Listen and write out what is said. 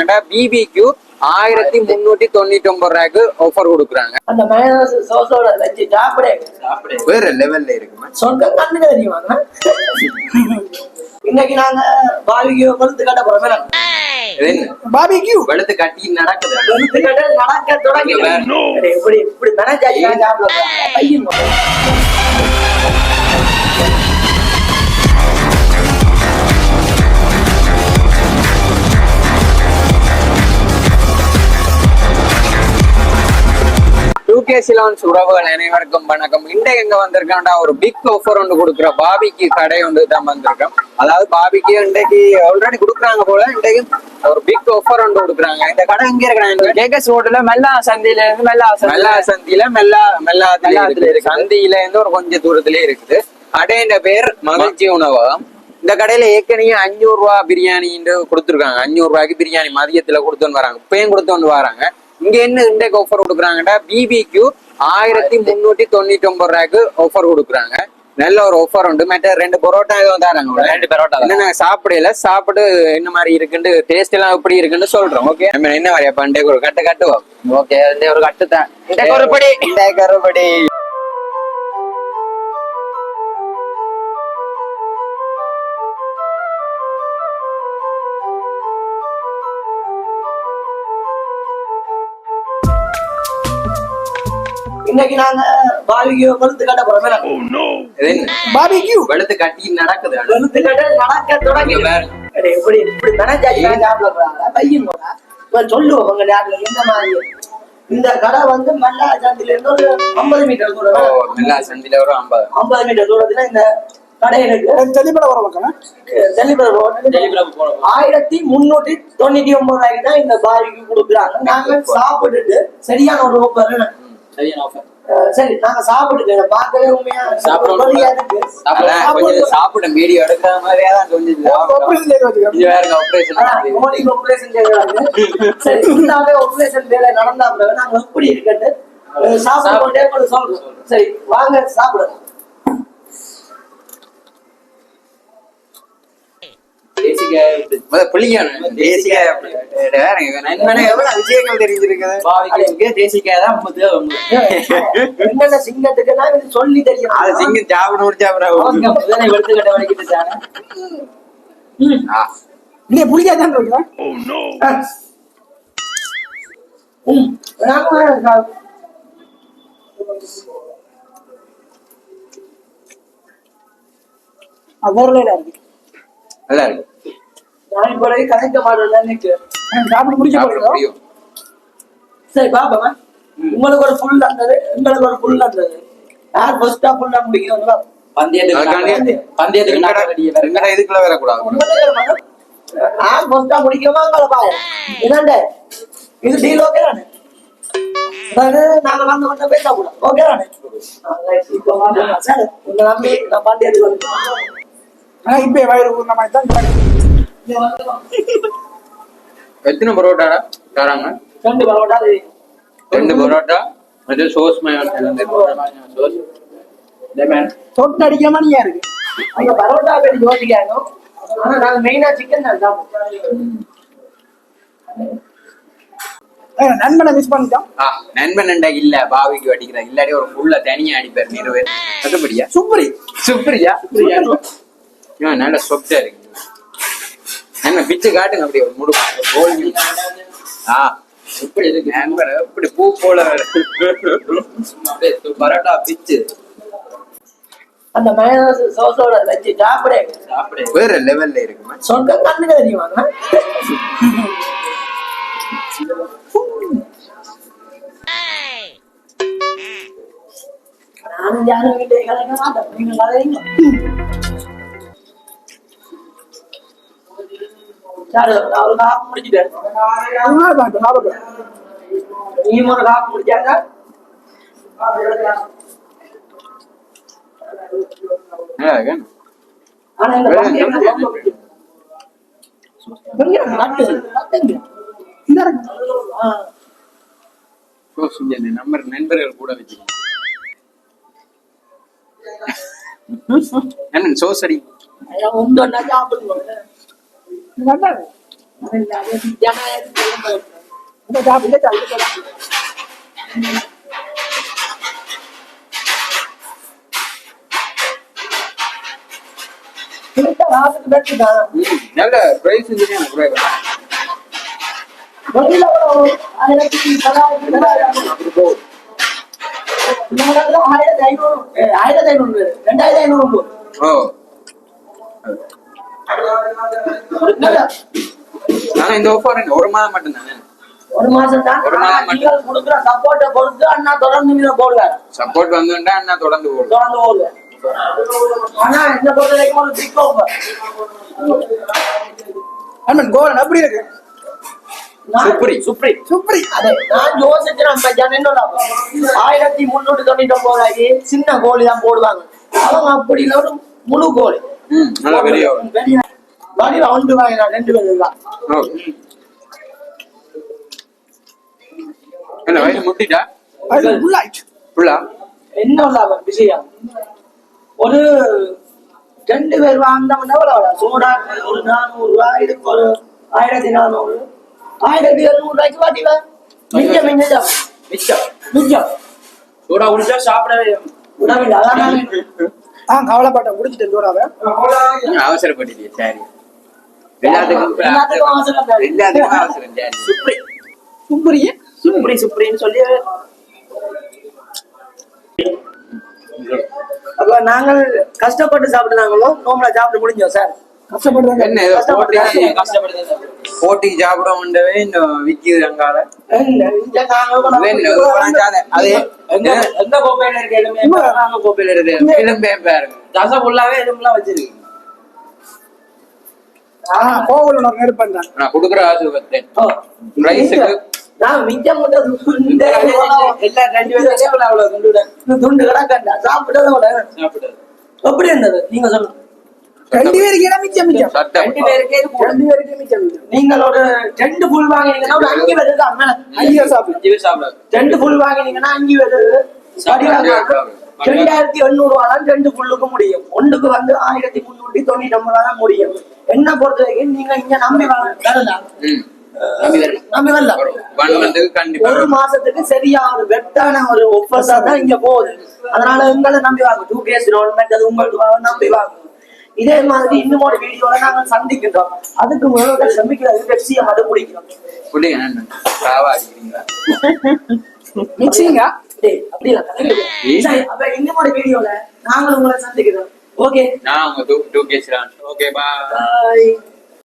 கொடுக்குறாங்கடா பிபிக்கு ஆயிரத்தி முன்னூத்தி தொண்ணூத்தி ஒன்பது ரூபாய்க்கு ஆஃபர் கொடுக்குறாங்க. அந்த மயோனஸ் சோஸோட வச்சு சாப்பிடு. வேற லெவல்ல இருக்குமா சொர்க்கம் கண்ணுக்கு தெரியுமாங்க இன்னைக்கு நாங்க பாவிக்கு கொளுத்து கட்ட போறோம் பாபிக்யூ வெளுத்து கட்டி நடக்குது. கட்ட நடக்க தொடங்கி. அடே, இப்படி இப்படி மனஜாஜி நான் கே சிலோன்ஸ் உறவுகள் அனைவருக்கும் வணக்கம். இன்றைக்கு எங்க வந்திருக்கோம்டா ஒரு பிக் ஆஃபர் ஒன்று கொடுக்குற பாபிக்கு கடை ஒன்று தான் வந்திருக்கோம். அதாவது பாபிக்கு இன்றைக்கு ஆல்ரெடி கொடுக்குறாங்க போல இன்றைக்கு ஒரு பிக் ஆஃபர் ஒன்று கொடுக்குறாங்க. இந்த கடை எங்க இருக்கிறாங்க கேகஸ் ரோட்ல மெல்லா சந்தையில இருந்து மெல்லா மெல்லா சந்தியில மெல்லா இருக்குது. சந்தியில இருந்து ஒரு கொஞ்சம் தூரத்திலே இருக்குது. கடையின் பேர் மகிழ்ச்சி உணவகம் இந்த கடையில ஏற்கனவே அஞ்சூறு ரூபா பிரியாணின்னு கொடுத்துருக்காங்க. அஞ்சூறு ரூபாய்க்கு பிரியாணி மதியத்துல கொடுத்துன்னு வராங்க. இப்பயும் கொடுத்துன்னு வராங்க. இங்க என்ன இன்றைக்கு ஆஃபர் கொடுக்குறாங்கடா? பிபிக்கு ஆயிரத்தி முன்னூத்தி தொண்ணூத்தி ஒன்பது ரூபாய்க்கு ஆஃபர் கொடுக்குறாங்க. நல்ல ஒரு ஆஃபர் உண்டு. மற்ற ரெண்டு பரோட்டா தராங்க ரெண்டு பரோட்டா என்ன நாங்க சாப்பிடல. சாப்பிட்டு என்ன மாதிரி இருக்குன்னு டேஸ்ட் எல்லாம் எப்படி இருக்குன்னு சொல்றோம் ஓகே நம்ம என்ன மாதிரியா பண்டே ஒரு கட்டு கட்டுவோம். ஓகே ஒரு கட்டு தான். இந்த ஒரு இந்த கருப்படி இன்னைக்கு நாங்க பாவிக்கு கொளுத்து கட்ட போறோம். என்ன பாபிக்யூ வெளுத்து கட்டி நடக்குது. அது. கொளுத்து கட்ட நடக்க தொடங்கி. அடே, இப்படி இப்படி மனஜாஜி நான் சாப்பிட போறாங்க பையன் போறா சொல்லுவோம் உங்க நேரத்துல எந்த மாதிரி. இந்த கடை வந்து மல்லா சந்தில இருந்து ஒரு ஐம்பது மீட்டர் ஓ, தூரம் மெல்லா சந்தில ஒரு ஐம்பது. ஐம்பது மீட்டர் தூரத்துல இந்த கடை இருக்கு. தெளிப்பட வர ரோடு ஆயிரத்தி முன்னூத்தி தொண்ணூத்தி ஒன்பது ரூபாய்க்கு தான் இந்த பாவிக்கு கொடுக்குறாங்க. நாங்க சாப்பிட்டுட்டு சரியான ஒரு சரியான ஆஃபர் சரி நாங்க சாப்பிட்டுட்டு பார்க்கவே உண்மையா கொஞ்சம் சாப்பிட மீடியம் எடுக்கிற மாதிரியா தான் நடந்தா நாங்க எப்படி இருக்குன்னு, அஹ், சாப்பிட்டு சொல்றோம். சரி, வாங்க சாப்பிடுங்க. நண்பனே எவ்வளவு விஷயங்கள் தெரிஞ்சிருக்குது? தேசிக்காய் தான் என்னென்ன சிங்கத்துக்கெல்லாம் இது சொல்லி தெரியும். அது சிங்கம் சாப்பிட இருக்கு? நல்லா இருக்கு. நான் இப்ப கதைக்க மாட்டேன்னு நினைக்கிறேன். சாப்பிட முடிக்க முடியும். சரி பாப்பா உங்களுக்கு ஒரு புல் இருந்தது உங்களுக்கு ஒரு புல் இருந்தது யார் ஃபர்ஸ்டா புல்லா முடிக்கிறோங்களோ அதுக்காண்டி எங்கடா- எங்கடா இதுக்குள்ள வரக்கூடாது நான் ஃபர்ஸ்டா முடிக்கிறோமா பாரு இதாண்டே இது டீல் ஓகே தானே? நாங்க வந்து மட்டும் பேசக்கூடாது ஓகே தானே? இப்போ வாங்க. சரி, உங்களை நம்பி நான் பந்தயத்துக்கு. ஆனா இப்ப வயிறு மாதிரி தான். எத்தனை பரோட்டாடா தராங்க? ரெண்டு பரோட்டா ரெண்டு பரோட்டா? அது சோஸ் சோஸ் லெமன் தொட்டு அடிக்கிற மாதிரியா இருக்கு? அங்க பரோட்டா பேர் யோசிக்காங்க ஆனா நாங்க மெயினா சிக்கன் தான் சாப்பிடுவோம். நண்பனை மிஸ் பண்ணிட்டோம். நண்பன் இல்ல பாவிக்கு அடிக்கிற இல்லாடி ஒரு புள்ள தனியா அடிப்பார் நிறுவே அதுபடியா? சுப்ரி. சுப்ரியா? நல்ல சொப்டா இருக்கு. என்ன பிச்சு காட்டுங்க அப்படி ஒரு முடு கோல் ஆ இப்படி இருக்கு? நண்பர் இப்படி பூ போல பரோட்டா பிச்சு. அந்த மயோனஸ் சோஸோட வச்சு சாப்பிடு. சாப்பிடு. வேற லெவல்ல இருக்குமா சொர்க்கம் கண்ணுக்கு தெரியுமாங்க நானும் யாரும் வீட்டை கலைக்க மாட்டேன் நீங்க நீ ஒரு காப்பு முடிச்சாங்க ஆனா இந்த நம்பர் நண்பர்கள் கூட வச்சுக்கோங்க என்ன சோஸ் அடி உங்க நல்ல பிரைஸ் ஆயிரத்தி தொள்ளாயிரத்தி ஆயிரத்தி ஐநூறு ஆயிரத்தி ஐநூறு ரெண்டாயிரத்தி ஐநூறு. ஆனா இந்த ஆஃபர் ஒரு மாதம் மட்டும்தானே? ஒரு மாசம் தான் ஒரு மாதம் மட்டும். நீங்கள் கொடுக்குற சப்போர்ட்டை பொறுத்து அண்ணா தொடர்ந்து மீத போடுவார் சப்போர்ட் வந்துட்டா என்ன தொடர்ந்து போடும் தொடர்ந்து போடுவார் ஆனா இந்த பொறுத்த வரைக்கும் ஒரு பிக் ஓவர் அண்ணன் கோரன் எப்படி இருக்கு. சுப்ரி. சுப்ரி. சுப்ரி. அதே நான் யோசிக்கிறேன் ஆயிரத்தி முன்னூத்தி தொண்ணூத்தி ஒன்பதாகி சின்ன கோழி தான் போடுவாங்க. அவங்க அப்படி முழு கோழி நல்ல பெரிய ஒரு. பெரிய வடிவ ஒன்று வாங்கினா ரெண்டு பேர் தான் ஓ. என்ன வயிறு முட்டிட்டா? அது ஃபுல் ஆயிடுச்சு ஃபுல்லா என்ன லாபம் விஷயம் ஒரு ரெண்டு பேர் வாங்கினோம்னா எவ்வளவு சோடா ஒரு நானூறு இதுக்கு ஒரு ஆயிரத்தி நானூறு. ஆயிரத்தி எழுநூறு ரூபாய்க்கு பாத்தீங்களா மிச்சம் மிச்சம் மிச்சம். மிச்சம். சூடா குடிச்சா சாப்பிடவே உணவில் அதான் ஆ கவலைப்பட்டேன். முடிச்சிட்டேன் சோடாவை அவசரப்பட்டுட்டியே சரி. எல்லாத்துக்கும் அவசரம் சுப்ரி. சுப்ரி. சுப்ரி சுப்ரின்னு சொல்லி. அப்ப நாங்கள் கஷ்டப்பட்டு சாப்பிடுறாங்களோ நோம்பல சாப்பிட்டு முடிஞ்சோம் சார். கஷ்டப்படுறாங்க. என்ன ஏதோ போட்டி கஷ்டப்படுது போட்டி சாப்பிட இந்த விக்குது அங்கால அது எங்க கோப்பையில இருக்க? எலும்பு கோப்பையில இருக்கு. இளம்பே பாருங்க தசை ஃபுல்லாவே எலும்புலாம் வச்சிருக்கு எப்படி இருந்தது? நீங்க சொல்லுங்க. ரெண்டு பேருக்கு இடம் மிச்சம் மிச்சம். ரெண்டு பேருக்கே. ரெண்டு பேருக்கு மிச்சம் நீங்கள் ஒரு ரெண்டு புல் வாங்கினீங்கன்னா ஒரு அஞ்சு வருது சாப்பிடு அஞ்சு பேர் சாப்பிடாது ரெண்டு புல் வாங்கினீங்கன்னா அஞ்சு வருது சாப்பிடு. ரெண்டாயிரத்தி எண்ணூறு ரூபா தான் ரெண்டு புல்லுக்கு முடியும். ஒன்றுக்கு வந்து ஆயிரத்தி முன்னூத்தி தொண்ணூத்தி ஒன்பது தான் முடியும். என்ன பொறுத்த வரைக்கும் நீங்க இங்க நம்பி வாங்க வரலாம். நம்பி வரலாம். ஒரு மாசத்துக்கு சரியா ஒரு வெட்டான ஒரு ஒப்பர்ஸா தான் இங்க போகுது. அதனால உங்களை நம்பி வாங்க. டூ கேஸ் ரோல் மற்றது உங்களுக்கு நம்பி வாங்க. இதே மாதிரி இன்னும் ஒரு வீடியோல நாங்க சந்திக்கின்றோம். அதுக்கு முதல்ல சமைக்கிறது பெப்சியை மட்டும் குடிக்கிறோம். சரி, அப்ப இன்னும் ஒரு வீடியோல நாங்களும் உங்களை சந்திக்கிறோம். ஓகே நான் உங்க டூ டூ கேஸ் ஓகே பா பாய்